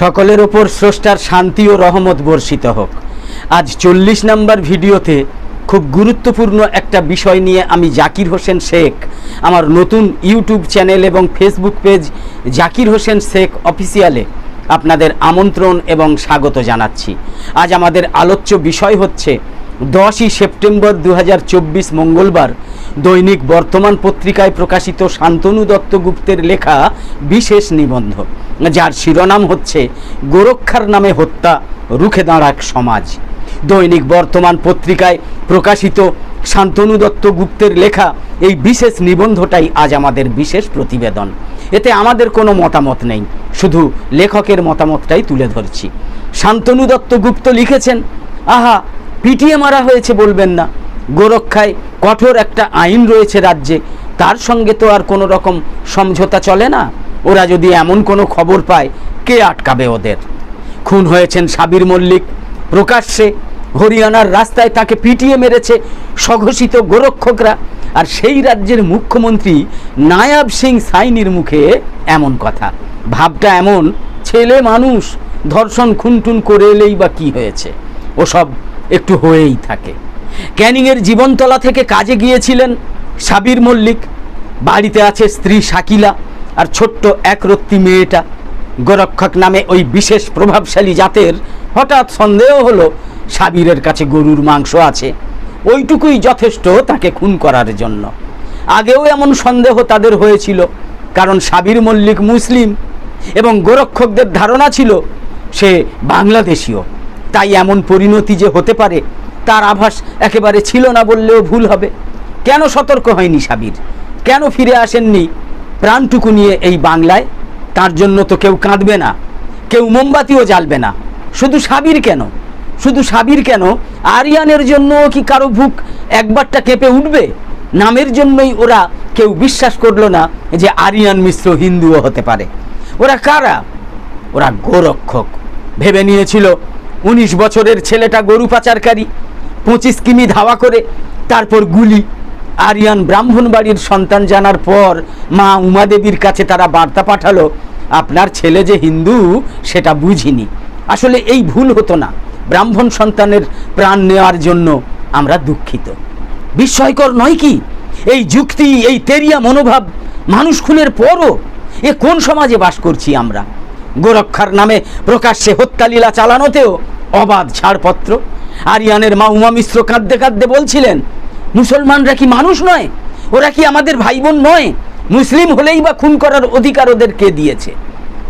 সকলের ওপর স্রষ্টার শান্তি ও রহমত বর্ষিত হোক। আজ চল্লিশ নম্বর ভিডিওতে খুব গুরুত্বপূর্ণ একটা বিষয় নিয়ে আমি জাকির হোসেন শেখ, আমার নতুন ইউটিউব চ্যানেল এবং ফেসবুক পেজ জাকির হোসেন শেখ অফিসিয়ালে আপনাদের আমন্ত্রণ এবং স্বাগত জানাচ্ছি। আজ আমাদের আলোচ্য বিষয় হচ্ছে, দশই সেপ্টেম্বর দু হাজার চব্বিশ মঙ্গলবার দৈনিক বর্তমান পত্রিকায় প্রকাশিত শান্তনু দত্তগুপ্তের লেখা বিশেষ নিবন্ধ। যার শিরোনাম হচ্ছে গোরক্ষার নামে হত্যা, রুখে দাঁড়াক সমাজ। দৈনিক বর্তমান পত্রিকায় প্রকাশিত শান্তনু দত্ত গুপ্তের লেখা এই বিশেষ নিবন্ধটাই আজ আমাদের বিশেষ প্রতিবেদন। এতে আমাদের কোনো মতামত নেই, শুধু লেখকের মতামতটাই তুলে ধরছি। শান্তনু দত্ত গুপ্ত লিখেছেন, আহা, পিটিয়ে মারা হয়েছে বলবেন না। গোরক্ষায় কঠোর একটা আইন রয়েছে রাজ্যে, তার সঙ্গে তো আর কোনো রকম সমঝোতা চলে না? ওরা যদি এমন কোনো খবর পায়, কে আটকাবে ওদের? খুন হয়েছেন সাবির মল্লিক। প্রকাশ্যে হরিয়ানার রাস্তায় তাকে পিটিয়ে মেরেছে স্বঘোষিত গোরক্ষকরা। আর সেই রাজ্যের মুখ্যমন্ত্রী নায়াব সিং সাইনির মুখে এমন কথা। ভাবটা এমন, ছেলে মানুষ, ধর্ষণ, খুনটুন করে এলেই বা কি হয়েছে? ওসব একটু হয়েই থাকে। ক্যানিংয়ের জীবনতলা থেকে কাজে গিয়েছিলেন সাবির মল্লিক। বাড়িতে আছে স্ত্রী শাকিলা। আর ছোট্ট একরত্তি মেয়েটা গোরক্ষক নামে ওই বিশেষ প্রভাবশালী জাতের হঠাৎ সন্দেহ হলো সাবিরের কাছে গরুর মাংস আছে। ওইটুকুই যথেষ্ট তাকে খুন করার জন্য। আগেও এমন সন্দেহ তাদের হয়েছিল, কারণ সাবির মল্লিক মুসলিম এবং গোরক্ষকদের ধারণা ছিল সে বাংলাদেশীয়। তাই এমন পরিণতি যে হতে পারে, তার আভাস একেবারে ছিল না বললেও ভুল হবে। কেন সতর্ক হয়নি সাবির? কেন ফিরে আসেননি? প্রাণটুকু নিয়ে এই বাংলায়, তার জন্য তো কেউ কাঁদবে না, কেউ মোমবাতিও জ্বালবে না। শুধু সাবির কেন? শুধু সাবির কেন? আরিয়ানের জন্য কি কারও বুক একবারটা কেঁপে উঠবে? নামের জন্যই ওরা কেউ বিশ্বাস করল না যে আরিয়ান মিশ্র হিন্দুও হতে পারে। ওরা কারা? ওরা গোরক্ষক। ভেবে নিয়েছিল উনিশ বছরের ছেলেটা গরু পাচারকারী, পঁচিশ কিমি ধাওয়া করে, তারপর গুলি আরিয়ান ব্রাহ্মণ বাড়ির সন্তান জানার পর মা উমাদেবীর কাছে তারা বার্তা পাঠালো, আপনার ছেলে যে হিন্দু, সেটা বুঝিনি। আসলে এই ভুল হতো না। ব্রাহ্মণ সন্তানের প্রাণ নেওয়ার জন্য আমরা দুঃখিত। বিস্ময়কর নয় কি? এই যুক্তি, এই তেরিয়া মনোভাব মানুষ খুনের পরও এ কোন সমাজে বাস করছি আমরা? গোরক্ষার নামে প্রকাশ্যে হত্যালীলা চালানোতেও অবাধ ছাড়পত্র। আরিয়ানের মা উমা মিশ্র কাঁদতে কাঁদতে বলছিলেন মুসলমানরা কি মানুষ নয়? ওরা কি আমাদের ভাই বোন নয়? মুসলিম হলেই বা খুন করার অধিকার ওদের কে দিয়েছে।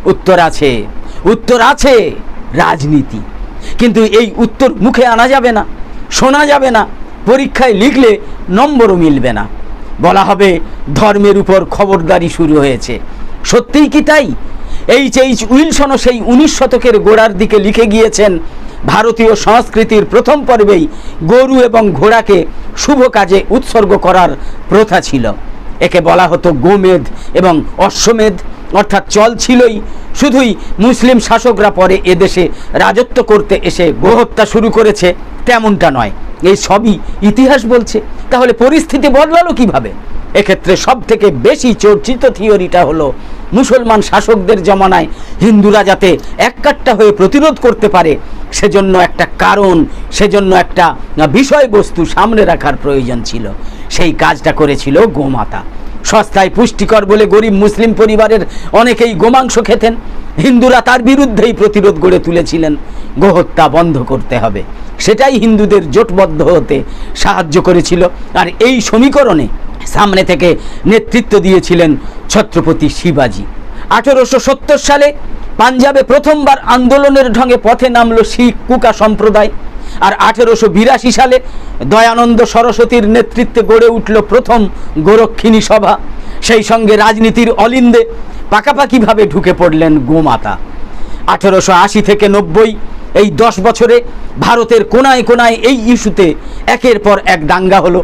উত্তর আছে। উত্তর আছে রাজনীতি। কিন্তু এই উত্তর মুখে আনা যাবে না, শোনা যাবে না, পরীক্ষায় লিখলে নম্বরও মিলবে না। বলা হবে ধর্মের উপর খবরদারি শুরু হয়েছে। সত্যিই কি তাই? এইচ এইচ উইলসনও সেই উনিশ শতকের গোড়ার দিকে লিখে গিয়েছেন ভারতীয় সংস্কৃতির প্রথম পর্বেই গরু এবং ঘোড়াকে শুভ কাজে উৎসর্গ করার প্রথা ছিল। একে বলা হতো গোমেধ এবং অশ্বমেধ অর্থাৎ চল ছিলই, শুধুই মুসলিম শাসকরা পরে এদেশে রাজত্ব করতে এসে গোহত্যা শুরু করেছে, তেমনটা নয়। এই সবই ইতিহাস বলছে। তাহলে পরিস্থিতি বদলালো কীভাবে? এক্ষেত্রে সব থেকে বেশি চর্চিত থিওরিটা হলো, মুসলমান শাসকদের জমানায় হিন্দুরা যাতে এককাট্টা হয়ে প্রতিরোধ করতে পারে, সেজন্য একটা কারণ, সেজন্য একটা বিষয়বস্তু সামনে রাখার প্রয়োজন ছিল। সেই কাজটা করেছিল গোমাতা। সস্তায় পুষ্টিকর বলে গরিব মুসলিম পরিবারের অনেকেই গোমাংস খেতেন। হিন্দুরা তার বিরুদ্ধেই প্রতিরোধ গড়ে তুলেছিলেন। গোহত্যা বন্ধ করতে হবে। সেটাই হিন্দুদের জোটবদ্ধ হতে সাহায্য করেছিল। আর এই সমীকরণে সামনে থেকে নেতৃত্ব দিয়েছিলেন ছত্রপতি শিবাজি। আঠেরোশো সত্তর সালে পাঞ্জাবে প্রথমবার আন্দোলনের ঢঙে পথে নামলো শিখ কুকা সম্প্রদায়। আর আঠেরোশো বিরাশি সালে দয়ানন্দ সরস্বতীর নেতৃত্বে গড়ে উঠল প্রথম গোরক্ষিণী সভা। সেই সঙ্গে রাজনীতির অলিন্দে পাকাপাকিভাবে ঢুকে পড়লেন গোমাতা। আঠেরোশো আশি থেকে নব্বই এই দশ বছরে ভারতের কোনায় কোনায় এই ইস্যুতে একের পর এক দাঙ্গা হলো।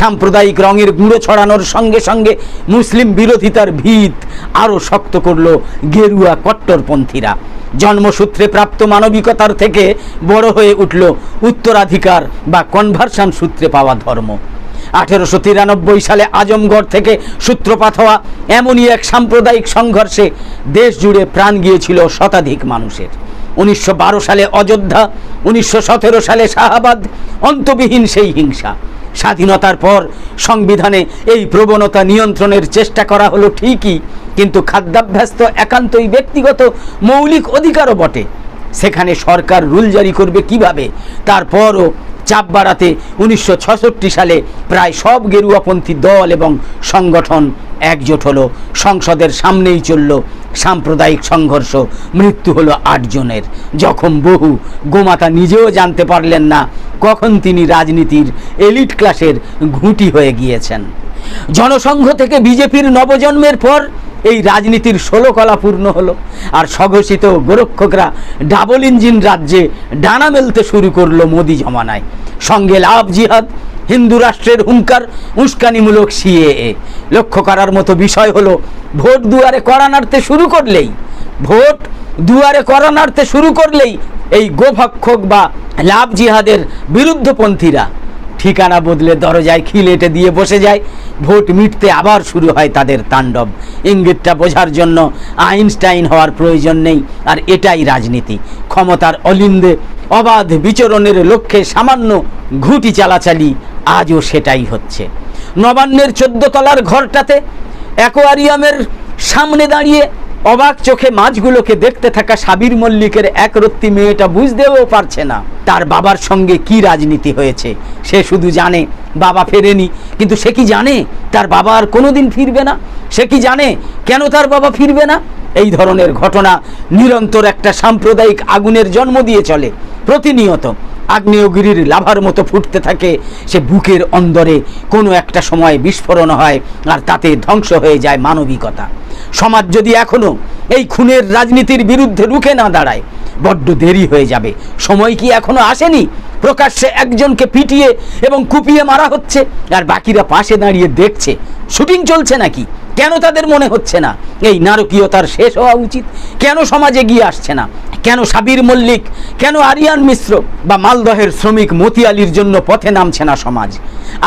সাম্প্রদায়িক রঙের গুঁড়ো ছড়ানোর সঙ্গে সঙ্গে মুসলিম বিরোধিতার ভিত আরও শক্ত করল গেরুয়া কট্টরপন্থীরা। জন্মসূত্রে প্রাপ্ত মানবিকতার থেকে বড় হয়ে উঠল উত্তরাধিকার বা কনভার্সান সূত্রে পাওয়া ধর্ম। আঠেরোশো তিরানব্বই সালে আজমগড় থেকে সূত্রপাত হওয়া এমনই এক সাম্প্রদায়িক সংঘর্ষে দেশ জুড়ে প্রাণ গিয়েছিল শতাধিক মানুষের। উনিশশো বারো সালে অযোধ্যা, উনিশশো সতেরো সালে শাহাবাদ, অন্তবিহীন সেই হিংসা। স্বাধীনতার পর সংবিধানে এই প্রবণতা নিয়ন্ত্রণের চেষ্টা করা হলো ঠিকই, কিন্তু খাদ্যাভ্যাস্ত একান্তই ব্যক্তিগত, মৌলিক অধিকারও বটে। সেখানে সরকার রুল জারি করবে কীভাবে? তারপরও চাপ বাড়াতে উনিশশো সালে প্রায় সব গেরুয়াপন্থী দল এবং সংগঠন একজোট হলো। সংসদের সামনেই চলল সাম্প্রদায়িক সংঘর্ষ। মৃত্যু হলো আটজনের জখম বহু গোমাতা নিজেও জানতে পারলেন না কখন তিনি রাজনীতির এলিট ক্লাসের ঘুঁটি হয়ে গিয়েছেন। জনসংঘ থেকে বিজেপির নবজন্মের পর এই রাজনীতির ষোলো কলা পূর্ণ হলো। আর স্বঘোষিত গোরক্ষকরা ডাবল ইঞ্জিন রাজ্যে ডানা মেলতে শুরু করল মোদি জমানায়। সঙ্গে লাভ জিহাদ, হিন্দু রাষ্ট্রের হুঙ্কার, উস্কানিমূলক সিএএ। লক্ষ্য করার মতো বিষয় হলো, ভোট দুয়ারে কড়া নাড়তে শুরু করলেই, ভোট দুয়ারে কড়া নাড়তে শুরু করলেই এই গোভক্ষক বা লাভ জিহাদের বিরুদ্ধপন্থীরা ঠিকানা বদলে দরজায় খিল এঁটে দিয়ে বসে যায়। ভোট মিটতে আবার শুরু হয় তাদের তাণ্ডব। ইঙ্গিতটা বোঝার জন্য আইনস্টাইন হওয়ার প্রয়োজন নেই, আর এটাই রাজনীতি। ক্ষমতার অলিন্দে অবাধ বিচরণের লক্ষ্যে সামান্য ঘুঁটি চালাচালি আজও সেটাই হচ্ছে। নবান্নের চোদ্দ তলার ঘরটাতে অ্যাকোয়ারিয়ামের সামনে দাঁড়িয়ে অবাক চোখে মাছগুলোকে দেখতে থাকা সাবির মল্লিকের একরত্তি মেয়েটা বুঝতেও পারছে না, তার বাবার সঙ্গে কি রাজনীতি হয়েছে, সে শুধু জানে বাবা ফেরেনি, কিন্তু সে কি জানে তার বাবা আর কোনোদিন ফিরবে না? সে কি জানে কেন তার বাবা ফিরবে না? এই ধরনের ঘটনা নিরন্তর একটা সাম্প্রদায়িক আগুনের জন্ম দিয়ে চলে, প্রতিনিয়ত আগ্নেয়গিরির লাভার মতো ফুটতে থাকে, সে বুকের অন্দরে কোনো একটা সময় বিস্ফোরণ হয় আর তাতে ধ্বংস হয়ে যায় মানবিকতা। সমাজ যদি এখনও এই খুনের রাজনীতির বিরুদ্ধে রুখে না দাঁড়ায়, বড্ড দেরি হয়ে যাবে। সময় কি এখনও আসেনি? প্রকাশ্যে একজনকে পিটিয়ে এবং কুপিয়ে মারা হচ্ছে আর বাকিরা পাশে দাঁড়িয়ে দেখছে। শুটিং চলছে নাকি? কেন তাদের মনে হচ্ছে না? এই নারকীয়তার শেষ হওয়া উচিত। কেন সমাজে গিয়ে আসছে না? কেন সাবির মল্লিক, কেন আরিয়ান মিশ্র বা মালদহের শ্রমিক মতিয়ালির জন্য পথে নামছে না সমাজ?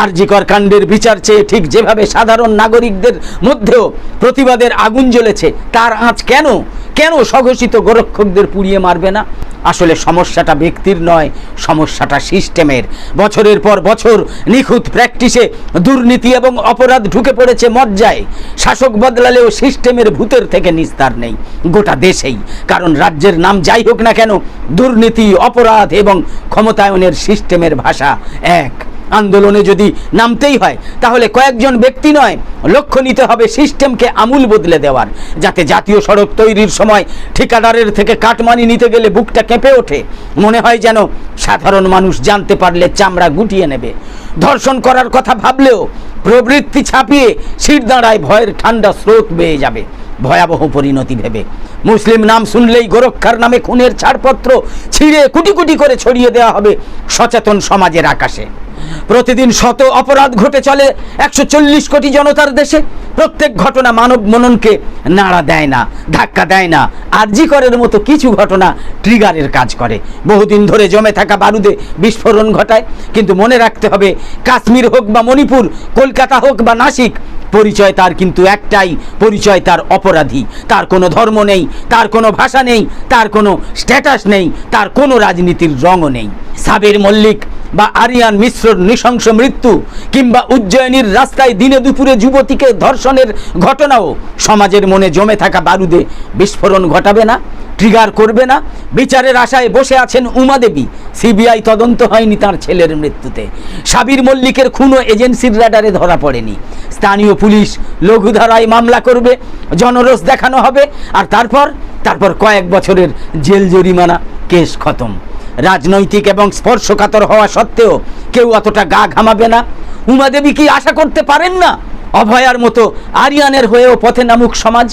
আরজিকর কাণ্ডের বিচার চেয়ে ঠিক যেভাবে সাধারণ নাগরিকদের মধ্যেও প্রতিবাদের আগুন জ্বলেছে, তার আঁচ কেন? কেন স্বঘোষিত গোরক্ষকদের পুড়িয়ে মারবে না? আসলে সমস্যাটা ব্যক্তির নয়, সমস্যাটা সিস্টেমের। বছরের পর বছর নিখুঁত প্র্যাকটিসে দুর্নীতি এবং অপরাধ ঢুকে পড়েছে মজ্জায়। শাসক বদলালেও সিস্টেমের ভূতের থেকে নিস্তার নেই, গোটা দেশেই। কারণ রাজ্যের নাম যাই হোক না কেন, দুর্নীতি, অপরাধ এবং ক্ষমতায়নের সিস্টেমের ভাষা এক। আন্দোলনে যদি নামতেই হয়, তাহলে কয়েকজন ব্যক্তি নয়, লক্ষ্য নিতে হবে সিস্টেমকে আমূল বদলে দেওয়ার, যাতে জাতীয় সড়ক তৈরির সময় ঠিকাদারের থেকে কাটমানি নিতে গেলে বুকটা কেঁপে ওঠে। মনে হয় যেন সাধারণ মানুষ জানতে পারলে চামড়া গুটিয়ে নেবে। ধর্ষণ করার কথা ভাবলেও প্রবৃত্তি ছাপিয়ে শির দাঁড়ায় ভয়ের ঠান্ডা স্রোত বেয়ে যাবে। ভয়াবহ পরিণতি ভেবে। মুসলিম নাম শুনলেই গোরক্ষার নামে খুনের ছাড়পত্র ছিঁড়ে কুটি কুটি করে ছড়িয়ে দেওয়া হবে সচেতন সমাজের আকাশে। প্রতিদিন শত অপরাধ ঘটে চলে। একশো চল্লিশ কোটি জনতার দেশে প্রত্যেক ঘটনা মানব মননকে নাড়া দেয় না, ধাক্কা দেয় না। আরজি করের মতো কিছু ঘটনা ট্রিগারের কাজ করে। বহুদিন ধরে জমে থাকা বারুদে বিস্ফোরণ ঘটায়। কিন্তু মনে রাখতে হবে, কাশ্মীর হোক বা মণিপুর, কলকাতা হোক বা নাসিক, পরিচয় তার কিন্তু একটাই, পরিচয় তার অপরাধী। তার কোনো ধর্ম নেই, তার কোনো ভাষা নেই, তার কোনো স্ট্যাটাস নেই, তার কোনো রাজনীতির রঙও নেই। সাবের মল্লিক বা আরিয়ান মিশ্রর নৃশংস মৃত্যু কিংবা উজ্জয়িনীর রাস্তায় দিনে দুপুরে যুবতীকে ধর্ষণের ঘটনাও সমাজের মনে জমে থাকা বারুদে বিস্ফোরণ ঘটাবে না ট্রিগার করবে না। বিচারের আশায় বসে আছেন উমা দেবী। সিবিআই তদন্ত হয়নি তার ছেলের মৃত্যুতে। সাবির মল্লিকের খুনও এজেন্সির রাডারে ধরা পড়েনি। স্থানীয় পুলিশ লঘুধারায় মামলা করবে, জনরোষ দেখানো হবে, আর তারপর তারপর কয়েক বছরের জেল জরিমানা, কেস খতম। রাজনৈতিক এবং স্পর্শকাতর হওয়া সত্ত্বেও কেউ অতটা গা ঘামাবে না। উমাদেবী কি আশা করতে পারেন না? অভয়ার মতো আরিয়ানের হয়েও পথে নামুক সমাজ,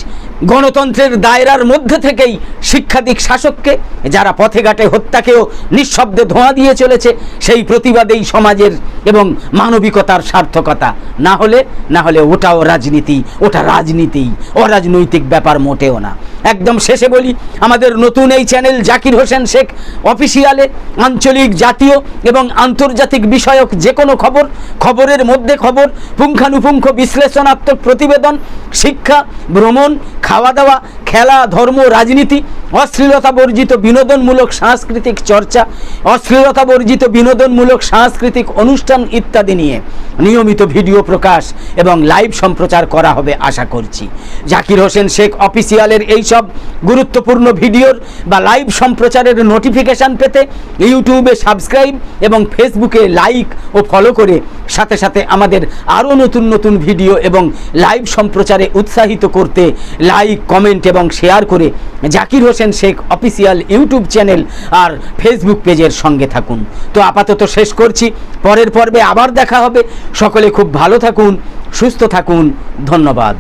গণতন্ত্রের দায়রার মধ্যে থেকেই শিক্ষাদিক শাসককে, যারা পথে ঘাটে হত্যাকেও নিঃশব্দে ধোঁয়া দিয়ে চলেছে, সেই প্রতিবাদেই সমাজের এবং মানবিকতার সার্থকতা। না হলে না হলে ওটাও রাজনীতি, ওটা রাজনীতি, অরাজনৈতিক ব্যাপার মোটেও না। একদম শেষে বলি, আমাদের নতুন এই চ্যানেল জাকির হোসেন শেখ, অফিসিয়ালে আঞ্চলিক, জাতীয় এবং আন্তর্জাতিক বিষয়ক যে কোনো খবর, খবরের মধ্যে খবর, পুঙ্খানুপুঙ্খ বিশ্লেষণাত্মক প্রতিবেদন শিক্ষা ভ্রমণ খাওয়া দাওয়া খেলা, ধর্ম, রাজনীতি, অশ্লীলতা বর্জিত বিনোদনমূলক সাংস্কৃতিক চর্চা, অশ্লীলতা বর্জিত বিনোদনমূলক সাংস্কৃতিক অনুষ্ঠান ইত্যাদি নিয়ে নিয়মিত ভিডিও প্রকাশ এবং লাইভ সম্প্রচার করা হবে আশা করছি। জাকির হোসেন শেখ অফিসিয়ালের এই সব গুরুত্বপূর্ণ ভিডিওর বা লাইভ সম্প্রচারের নোটিফিকেশান পেতে ইউটিউবে সাবস্ক্রাইব এবং ফেসবুকে লাইক ও ফলো করে সাথে সাথে আমাদের আরও নতুন নতুন ভিডিও এবং লাইভ সম্প্রচারে উৎসাহিত করতে লাইক, কমেন্ট এবং শেয়ার করে Zakir Hossain Sheikh official YouTube channel আর ফেসবুক পেজের সঙ্গে থাকুন। তো আপাতত শেষ করছি। পরের পর্বে আবার দেখা হবে। সকলে খুব ভালো থাকুন, সুস্থ থাকুন। ধন্যবাদ।